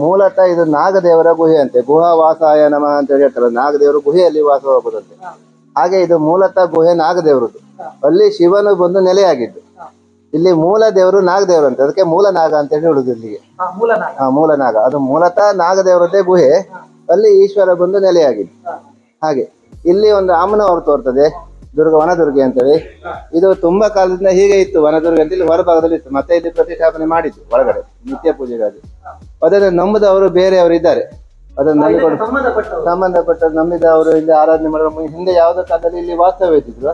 ಮೂಲತಃ ಇದು ನಾಗದೇವರ ಗುಹೆ ಅಂತೆ ಗುಹಾ ವಾಸಾಯ ನಮಃ ಅಂತ ಹೇಳಿ ಹೇಳ್ತಾರೆ ನಾಗದೇವರು ಗುಹೆಯಲ್ಲಿ ವಾಸವಾಗುದಂತೆ. ಹಾಗೆ ಇದು ಮೂಲತಃ ಗುಹೆ ನಾಗದೇವರದ್ದು. ಅಲ್ಲಿ ಶಿವನು ಬಂದು ನೆಲೆಯಾಗಿದ್ದು. ಇಲ್ಲಿ ಮೂಲ ದೇವರು ನಾಗದೇವರು ಅಂತ ಅದಕ್ಕೆ ಮೂಲ ನಾಗ ಅಂತ ಹೇಳಿ ಹೇಳುದು ಇಲ್ಲಿಗೆ. ಹಾ, ಮೂಲನಾಗ ಮೂಲ ನಾಗ. ಅದು ಮೂಲತಃ ನಾಗದೇವರದ್ದೇ ಗುಹೆ. ಅಲ್ಲಿ ಈಶ್ವರ ಬಂದು ನೆಲೆಯಾಗಿದ್ದು. ಹಾಗೆ. ಇಲ್ಲಿ ಒಂದು ಅಮ್ಮನವರು ತೋರ್ತದೆ. ದುರ್ಗ ವನದುರ್ಗೆ ಅಂತೇಳಿ. ಇದು ತುಂಬಾ ಕಾಲದಿಂದ ಹೀಗೆ ಇತ್ತು. ವನದುರ್ಗ ಅಂತ ಇಲ್ಲಿ ಹೊರಭಾಗದಲ್ಲಿ ಇತ್ತು. ಮತ್ತೆ ಇಲ್ಲಿ ಪ್ರತಿಷ್ಠಾಪನೆ ಮಾಡಿದ್ದು ಒಳಗಡೆ ನಿತ್ಯ ಪೂಜೆಗಾಗಿ. ಅದನ್ನು ನಂಬದವರು ಬೇರೆಯವರು ಇದ್ದಾರೆ. ಅದನ್ನು ನಂಬಿಕೊಂಡು ಸಂಬಂಧಪಟ್ಟ ನಂಬಿದ ಅವರು ಇಲ್ಲಿ ಆರಾಧನೆ ಮಾಡುವ ಹಿಂದೆ ಯಾವುದೋ ಕಾಲದಲ್ಲಿ ಇಲ್ಲಿ ವಾಸ್ತವ್ಯ ಇದ್ದಿದ್ರು.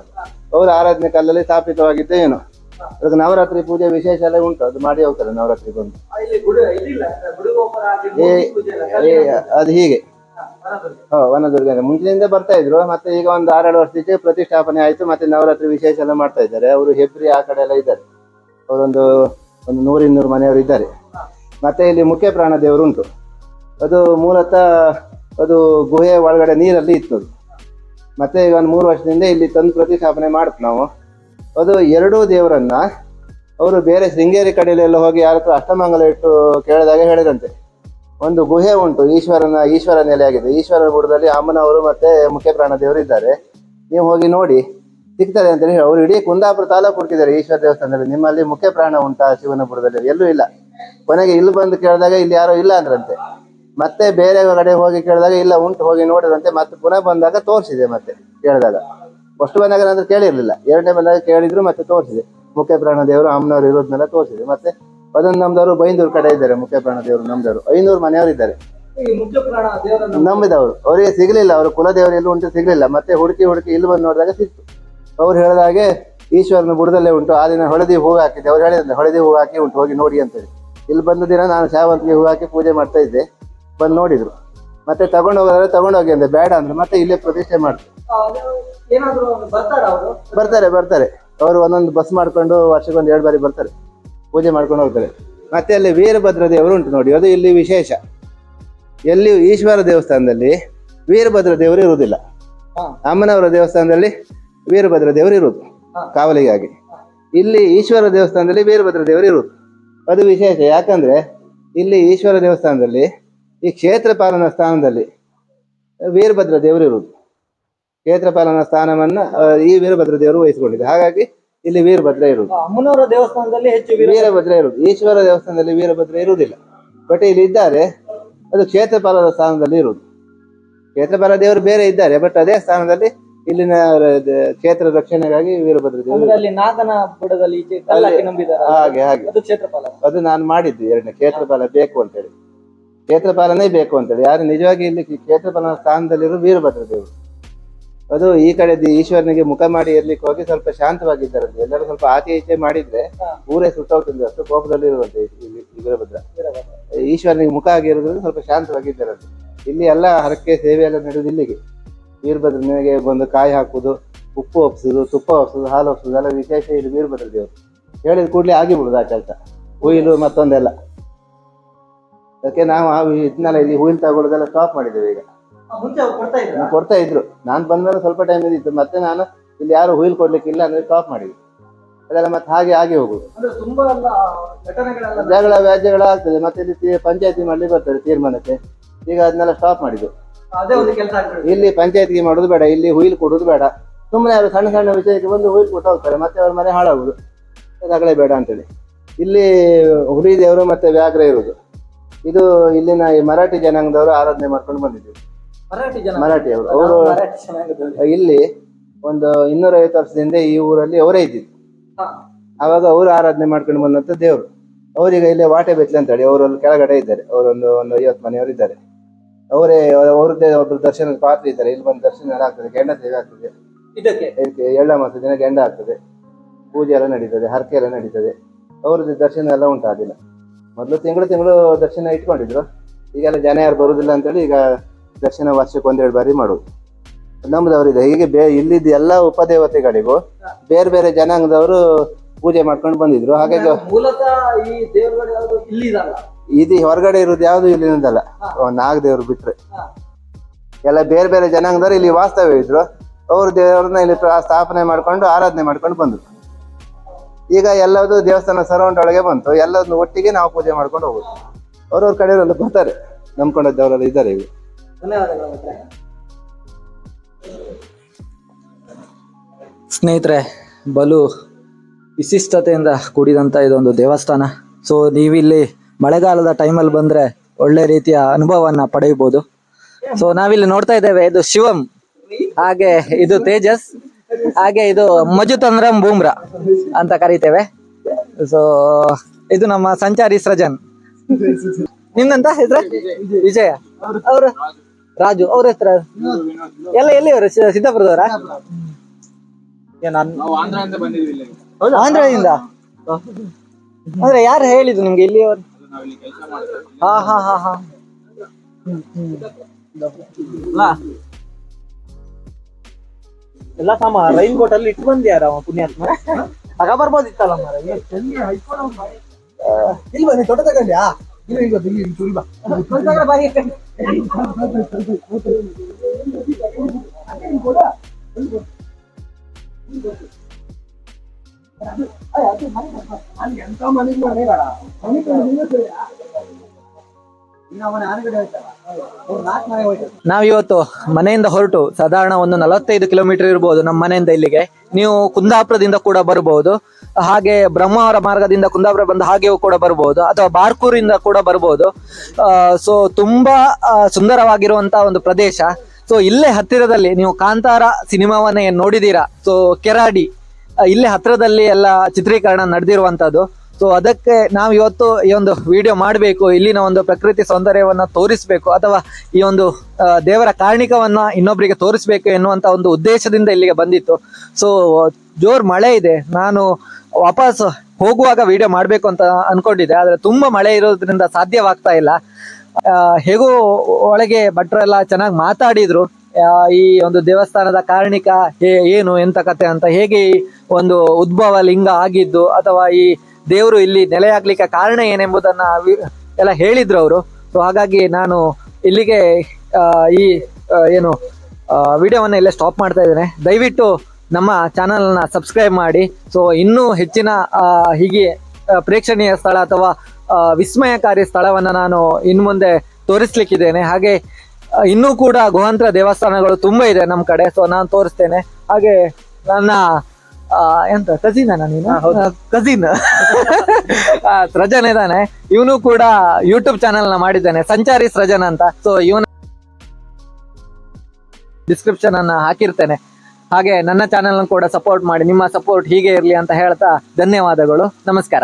ಅವರು ಆರಾಧನೆ ಕಾಲದಲ್ಲಿ ಸ್ಥಾಪಿತವಾಗಿದ್ದೇ ಏನು? ಅದಕ್ಕೆ ನವರಾತ್ರಿ ಪೂಜೆ ವಿಶೇಷ ಎಲ್ಲ ಉಂಟು. ಅದು ಮಾಡಿ ಹೋಗ್ತಾರೆ ನವರಾತ್ರಿ ಬಂದು. ಅದು ಹೀಗೆ. ವನದುರ್ಗ. ಮುಂಚಿನಿಂದ ಬರ್ತಾ ಇದ್ರು, ಮತ್ತೆ ಈಗ ಒಂದು ಆರೇಳು ವರ್ಷಕ್ಕೆ ಪ್ರತಿಷ್ಠಾಪನೆ ಆಯ್ತು, ಮತ್ತೆ ನವರಾತ್ರಿ ವಿಶೇಷ ಎಲ್ಲ ಮಾಡ್ತಾ ಇದ್ದಾರೆ. ಅವರು ಹೆಬ್ರಿ ಆ ಕಡೆ ಎಲ್ಲ ಇದ್ದಾರೆ. ಅವರೊಂದು ಒಂದು ನೂರಿನ್ನೂರು ಮನೆಯವರು ಇದ್ದಾರೆ. ಮತ್ತೆ ಇಲ್ಲಿ ಮುಖ್ಯ ಪ್ರಾಣ ದೇವರು ಉಂಟು. ಅದು ಮೂಲತಃ ಅದು ಗುಹೆ ಒಳಗಡೆ ನೀರಲ್ಲಿ ಇತ್ತು. ಮತ್ತೆ ಈಗ ಒಂದು ಮೂರು ವರ್ಷದಿಂದ ಇಲ್ಲಿ ತಂದು ಪ್ರತಿಷ್ಠಾಪನೆ ಮಾಡ್ತು ನಾವು. ಅದು ಎರಡೂ ದೇವರನ್ನ ಅವರು ಬೇರೆ ಶೃಂಗೇರಿ ಕಡೆಯಲ್ಲೆಲ್ಲ ಹೋಗಿ ಯಾರ ಹತ್ರ ಅಷ್ಟಮಂಗಲ ಇಟ್ಟು ಕೇಳಿದಾಗ ಹೇಳಿದಂತೆ. ಒಂದು ಗುಹೆ ಉಂಟು, ಈಶ್ವರನ ಈಶ್ವರ ನೆಲೆಯಾಗಿದೆ ಈಶ್ವರನ ಗುಡದಲ್ಲಿ ಅಮ್ಮನವರು ಮತ್ತೆ ಮುಖ್ಯ ಪ್ರಾಣ ದೇವರು ಇದ್ದಾರೆ. ನೀವು ಹೋಗಿ ನೋಡಿ, ಸಿಗ್ತದೆ ಅಂತ ಹೇಳಿ. ಅವರು ಇಡೀ ಕುಂದಾಪುರ ತಾಲೂಕು ಹುಡುಕಿದ್ದಾರೆ ಈಶ್ವರ ದೇವಸ್ಥಾನದಲ್ಲಿ. ನಿಮ್ಮಲ್ಲಿ ಮುಖ್ಯ ಪ್ರಾಣ ಉಂಟಾ ಶಿವನ ಬುಡದಲ್ಲಿ ಎಲ್ಲೂ ಇಲ್ಲ. ಕೊನೆಗೆ ಇಲ್ಲಿ ಬಂದು ಕೇಳಿದಾಗ ಇಲ್ಲಿ ಯಾರೋ ಇಲ್ಲ ಅಂದ್ರಂತೆ. ಮತ್ತೆ ಬೇರೆ ಕಡೆ ಹೋಗಿ ಕೇಳಿದಾಗ ಇಲ್ಲ, ಉಂಟು, ಹೋಗಿ ನೋಡಿದಂತೆ ಮತ್ತೆ ಪುನಃ ಬಂದಾಗ ತೋರಿಸಿದೆ ಮತ್ತೆ ಕೇಳಿದಾಗ. ಫಸ್ಟ್ ಬಂದಾಗ ನಂತರ ಕೇಳಿರ್ಲಿಲ್ಲ. ಎರಡನೇ ಬಂದಾಗ ಕೇಳಿದ್ರು ಮತ್ತೆ ತೋರಿಸಿದೆ. ಮುಖ್ಯ ಪ್ರಾಣ ದೇವರು ಅಮ್ಮನವರು ಇರೋದನ್ನೆಲ್ಲ ತೋರಿಸಿದೆ. ಮತ್ತೆ ಅದನ್ನು ನಮ್ದವರು ಬೈಂದೂರು ಕಡೆ ಇದ್ದಾರೆ ಮುಖ್ಯ ಪ್ರಾಣ ದೇವರು ನಮ್ದವರು. ಐನೂರು ಮನೆಯವರು ಇದ್ದಾರೆ ನಂಬಿದವರು. ಅವರಿಗೆ ಸಿಗ್ಲಿಲ್ಲ ಅವರು ಕುಲದೇವರು ಎಲ್ಲೂ ಉಂಟು ಸಿಗ್ಲಿಲ್ಲ. ಮತ್ತೆ ಹುಡುಕಿ ಹುಡುಕಿ ಇಲ್ಲಿ ಬಂದು ನೋಡಿದಾಗ ಸಿಕ್ತು. ಅವ್ರು ಹೇಳಿದ ಹಾಗೆ ಈಶ್ವರನ ಬುಡದಲ್ಲೇ ಉಂಟು ಆ ದಿನ ಹೊಳದಿ ಹೂ ಹಾಕಿದ್ದೆ. ಅವ್ರು ಹೇಳಿದಂತೆ ಹೊಳದಿ ಹೂ ಹಾಕಿ ಉಂಟು ಹೋಗಿ ನೋಡಿ ಅಂತೇಳಿ. ಇಲ್ಲಿ ಬಂದ ದಿನ ನಾನು ಶಾವಂತಿಗೆ ಹೂ ಹಾಕಿ ಪೂಜೆ ಮಾಡ್ತಾ ಇದ್ದೆ. ಬಂದು ನೋಡಿದ್ರು. ಮತ್ತೆ ತಗೊಂಡು ಹೋಗೋದ್ರೆ ತಗೊಂಡು ಹೋಗಿ ಅಂದೆ ಬೇಡ ಅಂದ್ರೆ ಮತ್ತೆ ಇಲ್ಲೇ ಪ್ರತಿಷ್ಠೆ ಮಾಡ್ತಾರೆ ಬರ್ತಾರೆ ಬರ್ತಾರೆ. ಅವರು ಒಂದೊಂದು ಬಸ್ ಮಾಡ್ಕೊಂಡು ವರ್ಷಕ್ಕೊಂದು ಎರಡು ಬಾರಿ ಬರ್ತಾರೆ. ಪೂಜೆ ಮಾಡ್ಕೊಂಡು ಹೋಗ್ತಾರೆ. ಮತ್ತೆ ಅಲ್ಲಿ ವೀರಭದ್ರ ದೇವರು ಉಂಟು ನೋಡಿ ಅದು ಇಲ್ಲಿ ವಿಶೇಷ. ಎಲ್ಲಿ ಈಶ್ವರ ದೇವಸ್ಥಾನದಲ್ಲಿ ವೀರಭದ್ರ ದೇವರು ಇರುವುದಿಲ್ಲ. ಅಮ್ಮನವರ ದೇವಸ್ಥಾನದಲ್ಲಿ ವೀರಭದ್ರ ದೇವರು ಇರುವುದು ಕಾವಲಿಗಾಗಿ. ಇಲ್ಲಿ ಈಶ್ವರ ದೇವಸ್ಥಾನದಲ್ಲಿ ವೀರಭದ್ರ ದೇವರು ಇರುವುದು. ಅದು ವಿಶೇಷ ಯಾಕಂದ್ರೆ ಇಲ್ಲಿ ಈಶ್ವರ ದೇವಸ್ಥಾನದಲ್ಲಿ ಈ ಕ್ಷೇತ್ರ ಪಾಲನ ಸ್ಥಾನದಲ್ಲಿ ವೀರಭದ್ರ ದೇವರು ಇರುವುದು. ಕ್ಷೇತ್ರ ಪಾಲನ ಸ್ಥಾನವನ್ನ ಈ ವೀರಭದ್ರ ದೇವರು ವಹಿಸಿಕೊಂಡಿದೆ. ಹಾಗಾಗಿ ಇಲ್ಲಿ ವೀರಭದ್ರ ಇರುವುದು. ಅಮ್ಮನವರ ದೇವಸ್ಥಾನದಲ್ಲಿ ಹೆಚ್ಚು ವೀರ ವೀರಭದ್ರ ಇರುವುದು. ಈಶ್ವರ ದೇವಸ್ಥಾನದಲ್ಲಿ ವೀರಭದ್ರ ಇರುವುದಿಲ್ಲ. ಬಟ್ ಇಲ್ಲಿ ಇದ್ದಾರೆ ಅದು ಕ್ಷೇತ್ರಪಾಲದ ಸ್ಥಾನದಲ್ಲಿ ಇರುವುದು. ಕ್ಷೇತ್ರಪಾಲ ದೇವರು ಬೇರೆ ಇದ್ದಾರೆ ಬಟ್ ಅದೇ ಸ್ಥಾನದಲ್ಲಿ ಇಲ್ಲಿನ ಕ್ಷೇತ್ರ ರಕ್ಷಣೆಗಾಗಿ ವೀರಭದ್ರ ದೇವರು ಅಲ್ಲಿ ನಾಗನ ಬುಡದಲ್ಲಿ ಹಾಗೆ ಹಾಗೆ. ಅದು ಕ್ಷೇತ್ರಪಾಲ. ಅದು ನಾನು ಮಾಡಿದ್ದು ಎರಡನೇ ಕ್ಷೇತ್ರಪಾಲ ಬೇಕು ಅಂತೇಳಿ ಕ್ಷೇತ್ರಪಾಲನೇ ಬೇಕು ಅಂತೇಳಿ ಯಾರು ನಿಜವಾಗಿ ಇಲ್ಲಿ ಕ್ಷೇತ್ರಪಾಲನ ಸ್ಥಾನದಲ್ಲಿರೋ ವೀರಭದ್ರ ದೇವರು. ಅದು ಈ ಕಡೆ ಈಶ್ವರನಿಗೆ ಮುಖ ಮಾಡಿ ಇರ್ಲಿಕ್ಕೆ ಹೋಗಿ ಸ್ವಲ್ಪ ಶಾಂತವಾಗಿದ್ದಾರಂತೆ ಎಲ್ಲರೂ ಸ್ವಲ್ಪ ಆಚೆ ಈಚೆ ಮಾಡಿದ್ರೆ. ಊರೇ ಸುಟ್ಟೋಗ್ತದೆ ಅಷ್ಟು ಕೋಪದಲ್ಲಿ ಇರುವಂತೆ ವೀರಭದ್ರ. ಈಶ್ವರನಿಗೆ ಮುಖ ಆಗಿರೋದ್ರಿಂದ ಸ್ವಲ್ಪ ಶಾಂತವಾಗಿದ್ದಾರಂತೆ. ಇಲ್ಲಿ ಎಲ್ಲ ಹರಕೆ ಸೇವೆ ಎಲ್ಲ ನಡೆದು ಇಲ್ಲಿಗೆ ವೀರಭದ್ರ ವೀರಭದ್ರನಿಗೆ ಬಂದು ಕಾಯಿ ಹಾಕುದು ಉಪ್ಪು ಒಪ್ಸೋದು ತುಪ್ಪ ಒಪ್ಸೋದು ಹಾಲು ಒಪ್ಸೋದು ಎಲ್ಲ ವಿಶೇಷ ಇಲ್ಲಿ ವೀರಭದ್ರ ದೇವರು ಹೇಳಿದ ಕೂಡಲೇ ಆಗಿಬಿಡುದು ಆ ಕೆಲಸ ಹುಯಿಲು ಮತ್ತೊಂದೆಲ್ಲ ಅದಕ್ಕೆ ನಾವು ಇದನ್ನೆಲ್ಲ ಇಲ್ಲಿ ಹುಯಿಲ್ ತಗೊಳ್ಳೋದೆಲ್ಲ ಸ್ಟಾಪ್ ಮಾಡಿದ್ದೇವೆ ಈಗ ಕೊಡ್ತಾ ಇದ್ರ. ನಾನು ಬಂದ್ಮೇಲೆ ಸ್ವಲ್ಪ ಟೈಮ್ ಇದ್ದಿತ್ತು. ಮತ್ತೆ ನಾನು ಇಲ್ಲಿ ಯಾರು ಹುಯಿಲ್ ಕೊಡ್ಲಿಕ್ಕಿಲ್ಲ ಅಂದ್ರೆ ಸ್ಟಾಪ್ ಮಾಡಿದ್ವಿ ಅದೆಲ್ಲ ಮತ್ತೆ ಹಾಗೆ ಆಗಿ ಹೋಗುದು. ಜಗಳ ವ್ಯಾಜ್ಯಗಳ ಆಗ್ತದೆ. ಮತ್ತೆ ಇಲ್ಲಿ ಪಂಚಾಯತಿ ಮಾಡ್ಲಿಕ್ಕೆ ಬರ್ತದೆ ತೀರ್ಮಾನಕ್ಕೆ. ಈಗ ಅದನ್ನೆಲ್ಲ ಸ್ಟಾಪ್ ಮಾಡಿದ್ದು. ಇಲ್ಲಿ ಪಂಚಾಯತ್ಗೆ ಮಾಡೋದು ಬೇಡ ಇಲ್ಲಿ ಹುಯಿಲ್ ಕೊಡೋದು ಬೇಡ. ಸುಮ್ಮನೆ ಅವರು ಸಣ್ಣ ಸಣ್ಣ ವಿಷಯಕ್ಕೆ ಬಂದು ಹುಯಿಲ್ ಕೊಟ್ಟು ಹೋಗ್ತಾರೆ. ಮತ್ತೆ ಅವ್ರ ಮನೆ ಹಾಳಾಗುದು. ಜಗಳೇ ಬೇಡ ಅಂತೇಳಿ. ಇಲ್ಲಿ ಹುಲಿ ದೇವರು ಮತ್ತೆ ವ್ಯಾಘ್ರ ಇರುವುದು ಇದು ಇಲ್ಲಿನ ಈ ಮರಾಠಿ ಜನಾಂಗದವರು ಆರಾಧನೆ ಮಾಡ್ಕೊಂಡು ಬಂದಿದ್ದೀವಿ. ಮರಾಠಿ ಅವರು. ಜನಾಂಗದವ್ರು. ಇಲ್ಲಿ ಒಂದು ಇನ್ನೂರೈವತ್ತು ವರ್ಷದಿಂದ ಈ ಊರಲ್ಲಿ ಅವರೇ ಇದ್ದಿದ್ದು. ಅವಾಗ ಆವಾಗ ಅವರು ಆರಾಧನೆ ಮಾಡ್ಕೊಂಡು ಬಂದಂತ ದೇವರು. ಅವರಿಗೆ ಇಲ್ಲಿ ವಾಟೆ ಬೆತ್ಲೆ ಅಂತ ಹೇಳಿ ಅವರಲ್ಲಿ ಕೆಳಗಡೆ ಇದ್ದಾರೆ. ಅವರೊಂದು ಒಂದು ಐವತ್ತು ಮನೆಯವರು ಇದ್ದಾರೆ. ಅವರೇ ಅವ್ರದ್ದೇ ಒಬ್ರು ದರ್ಶನ ಪಾತ್ರ ಇದ್ದಾರೆ. ಇಲ್ಲಿ ಬಂದು ದರ್ಶನ ಎಲ್ಲ ಆಗ್ತದೆ ಕೆಂಡ ಸೇವೆ ಆಗ್ತದೆ. ಇದಕ್ಕೆ? ಇದಕ್ಕೆ ಎಳ್ಳ ಮಾಸ ದಿನ ಕೆಂಡ ಆಗ್ತದೆ. ಪೂಜೆ ಎಲ್ಲ ನಡೀತದೆ ಹರಕೆ ಎಲ್ಲ ನಡೀತದೆ. ಅವ್ರದ್ದು ದರ್ಶನ ಎಲ್ಲ ಉಂಟು ಆ ದಿನ. ಮೊದಲು ತಿಂಗಳು ತಿಂಗಳು ದರ್ಶನ ಇಟ್ಕೊಂಡಿದ್ರು. ಈಗೆಲ್ಲ ಜನ ಯಾರು ಬರುದಿಲ್ಲ ಅಂತೇಳಿ ಈಗ ದರ್ಶನ ವರ್ಷಕ್ಕೆ ಒಂದೆರಡು ಬಾರಿ ಮಾಡೋದು. ನಮ್ದವರಿದೆ ಹೀಗೆ ಬೇ ಇಲ್ಲಿದ್ದ ಎಲ್ಲ ಉಪದೇವತೆಗಳಿಗೂ ಬೇರೆ ಬೇರೆ ಜನಾಂಗದವರು ಪೂಜೆ ಮಾಡ್ಕೊಂಡು ಬಂದಿದ್ರು. ಹಾಗಾಗಿ ಮೂಲತಃ ಈ ದೇವರುಗಳು ಯಾವುದು ಇಲ್ಲಿ ಇದಲ್ಲ ಇದು ಹೊರಗಡೆ ಇರೋದು ಯಾವುದು ಇಲ್ಲಿನದಲ್ಲ ನಾಗ ದೇವರು ಬಿಟ್ರೆ. ಎಲ್ಲ ಬೇರೆ ಬೇರೆ ಜನಾಂಗದವ್ರು ಇಲ್ಲಿ ವಾಸ್ತವ್ಯ ಇದ್ರು. ಅವ್ರ ದೇವರನ್ನ ಇಲ್ಲಿ ಸ್ಥಾಪನೆ ಮಾಡ್ಕೊಂಡು ಆರಾಧನೆ ಮಾಡ್ಕೊಂಡು ಬಂದ್ರು. ಈಗ ಎಲ್ಲದು ದೇವಸ್ಥಾನ ಸರೌಂಡ್ ಒಳಗೆ ಬಂತು. ಎಲ್ಲದನ್ನು ಒಟ್ಟಿಗೆ ನಾವು ಪೂಜೆ ಮಾಡ್ಕೊಂಡು ಹೋಗುದು. ಅವ್ರವ್ರ ಕಡೆಯವರೆಲ್ಲ ಬರ್ತಾರೆ. ನಂಬ್ಕೊಂಡದ್ದವರೆಲ್ಲ ಇದ್ದಾರೆ ಈಗ. ಧನ್ಯವಾದಗಳು. ಸ್ನೇಹಿತರೆ, ಬಲು ವಿಶಿಷ್ಟತೆಯಿಂದ ಕೂಡಿದಂಥ ಇದೊಂದು ದೇವಸ್ಥಾನ. ಸೊ ನೀವಿಲ್ಲಿ ಮಳೆಗಾಲದ ಟೈಮಲ್ಲಿ ಬಂದರೆ ಒಳ್ಳೆ ರೀತಿಯ ಅನುಭವವನ್ನು ಪಡೆಯಬಹುದು. ಸೊ ನಾವಿಲ್ಲಿ ನೋಡ್ತಾ ಇದ್ದೇವೆ, ಇದು ಶಿವಂ. ಹಾಗೆ ಇದು ತೇಜಸ್. ಹಾಗೆ ಇದು ಮಜುತಂದ್ರಂ ಬೂಮ್ರಾ ಅಂತ ಕರಿತೇವೆ. ಸೊ ಇದು ನಮ್ಮ ಸಂಚಾರಿ ಸೃಜನ್. ನಿಮ್ದಂತ ಹೆಸರು ವಿಜಯ. ಅವ್ರ? ರಾಜು ಅವ್ರ ಹೆಸರ ಎಲ್ಲ ಎಲ್ಲಿಯವರು ಸಿದ್ದಾಪುರದವರಾ? ಆಂಧ್ರದಿಂದ ಅಂದ್ರೆ ಯಾರು ಹೇಳಿದ್ರು ನಿಮ್ಗೆ ಇಲ್ಲಿ ಹಾ ಹಾ ಹಾ ಹಾ. ಎಲ್ಲ ಸಾಮ ರೈನ್ ಕೋಟ್ ಅಲ್ಲಿ ಇಟ್ಟು ಬಂದ್ಯಾರ ಅವ ಪುಣ್ಯಾತ್ಮ? ಆಗ ಬರ್ಬೋದಿತ್ತಲ್ಲ ಮಾರ ಇಲ್ಲಿ ಬನ್ನಿ ತೊಟ ತಗೊಂಡ್ಯಾ? ಇಲ್ಲ ಇಲ್ಲಿ ಬಾ, ಇಲ್ಲಿ ಇಲ್ಲಿ ಚೂರಿ ಬಾ. ನಾವಿವತ್ತು ಮನೆಯಿಂದ ಹೊರಟು, ಸಾಧಾರಣ ಒಂದು ನಲವತ್ತೈದು ಕಿಲೋಮೀಟರ್ ಇರಬಹುದು ನಮ್ಮ ಮನೆಯಿಂದ ಇಲ್ಲಿಗೆ. ನೀವು ಕುಂದಾಪುರದಿಂದ ಕೂಡ ಬರಬಹುದು ಹಾಗೆ ಬ್ರಹ್ಮಾವರ ಮಾರ್ಗದಿಂದ ಕುಂದಾಪುರ ಬಂದ ಹಾಗೆಯೂ ಕೂಡ ಬರಬಹುದು ಅಥವಾ ಬಾರ್ಕೂರಿಂದ ಕೂಡ ಬರಬಹುದು ಸೊ ತುಂಬಾ ಸುಂದರವಾಗಿರುವಂತಹ ಒಂದು ಪ್ರದೇಶ. ಸೊ ಇಲ್ಲೇ ಹತ್ತಿರದಲ್ಲಿ, ನೀವು ಕಾಂತಾರ ಸಿನಿಮಾವನ್ನೇ ನೋಡಿದೀರಾ? ಸೊ ಕೆರಾಡಿ ಇಲ್ಲೇ ಹತ್ತಿರದಲ್ಲಿ ಎಲ್ಲ ಚಿತ್ರೀಕರಣ ನಡೆದಿರುವಂತದ್ದು. ಸೊ ಅದಕ್ಕೆ ನಾವು ಇವತ್ತು ಈ ಒಂದು ವಿಡಿಯೋ ಮಾಡಬೇಕು, ಇಲ್ಲಿನ ಒಂದು ಪ್ರಕೃತಿ ಸೌಂದರ್ಯವನ್ನು ತೋರಿಸಬೇಕು, ಅಥವಾ ಈ ಒಂದು ದೇವರ ಕಾರಣಿಕವನ್ನ ಇನ್ನೊಬ್ಬರಿಗೆ ತೋರಿಸ್ಬೇಕು ಎನ್ನುವಂಥ ಒಂದು ಉದ್ದೇಶದಿಂದ ಇಲ್ಲಿಗೆ ಬಂದಿತ್ತು. ಸೊ ಜೋರ್ ಮಳೆ ಇದೆ, ನಾನು ವಾಪಸ್ ಹೋಗುವಾಗ ವಿಡಿಯೋ ಮಾಡಬೇಕು ಅಂತ ಅನ್ಕೊಂಡಿದ್ದೆ, ಆದ್ರೆ ತುಂಬಾ ಮಳೆ ಇರೋದ್ರಿಂದ ಸಾಧ್ಯವಾಗ್ತಾ ಇಲ್ಲ. ಹೇಗೂ ಒಳಗೆ ಭಟ್ರೆಲ್ಲ ಚೆನ್ನಾಗಿ ಮಾತಾಡಿದ್ರು ಈ ಒಂದು ದೇವಸ್ಥಾನದ ಕಾರಣಿಕ ಏನು ಎಂತ ಕತೆ ಅಂತ, ಹೇಗೆ ಒಂದು ಉದ್ಭವ ಲಿಂಗ ಆಗಿದ್ದು, ಅಥವಾ ಈ ದೇವರು ಇಲ್ಲಿ ನೆಲೆಯಾಗ್ಲಿಕ್ಕೆ ಕಾರಣ ಏನೆಂಬುದನ್ನ ಎಲ್ಲ ಹೇಳಿದ್ರು ಅವರು. ಸೊ ಹಾಗಾಗಿ ನಾನು ಇಲ್ಲಿಗೆ ಈ ಏನು ವಿಡಿಯೋವನ್ನು ಇಲ್ಲೇ ಸ್ಟಾಪ್ ಮಾಡ್ತಾ ಇದ್ದೇನೆ. ದಯವಿಟ್ಟು ನಮ್ಮ ಚಾನಲ್ನ ಸಬ್ಸ್ಕ್ರೈಬ್ ಮಾಡಿ. ಸೊ ಇನ್ನೂ ಹೆಚ್ಚಿನ ಹೀಗೆ ಪ್ರೇಕ್ಷಣೀಯ ಸ್ಥಳ ಅಥವಾ ವಿಸ್ಮಯಕಾರಿ ಸ್ಥಳವನ್ನು ನಾನು ಇನ್ನು ಮುಂದೆ ತೋರಿಸ್ಲಿಕ್ಕಿದ್ದೇನೆ. ಹಾಗೆ ಇನ್ನೂ ಕೂಡ ಗುಹಾಂತರ ದೇವಸ್ಥಾನಗಳು ತುಂಬ ಇದೆ ನಮ್ಮ ಕಡೆ. ಸೊ ನಾನು ತೋರಿಸ್ತೇನೆ. ಹಾಗೆ ನನ್ನ ಎಂತ ಕಸಿನ್ ನೀನು? ಕಸಿನ್ ಸೃಜನ್ ಇದ್ದಾನೆ. ಇವನು ಕೂಡ ಯೂಟ್ಯೂಬ್ ಚಾನೆಲ್ನ ಮಾಡಿದ್ದಾನೆ. ಸಂಚಾರಿ ಸೃಜನ್ ಅಂತ. ಸೊ ಇವನ ಡಿಸ್ಕ್ರಿಪ್ಷನ್ ಅನ್ನ ಹಾಕಿರ್ತೇನೆ. ಹಾಗೆ ನನ್ನ ಚಾನೆಲ್ ಕೂಡ ಸಪೋರ್ಟ್ ಮಾಡಿ. ನಿಮ್ಮ ಸಪೋರ್ಟ್ ಹೀಗೆ ಇರಲಿ ಅಂತ ಹೇಳ್ತಾ ಧನ್ಯವಾದಗಳು. ನಮಸ್ಕಾರ.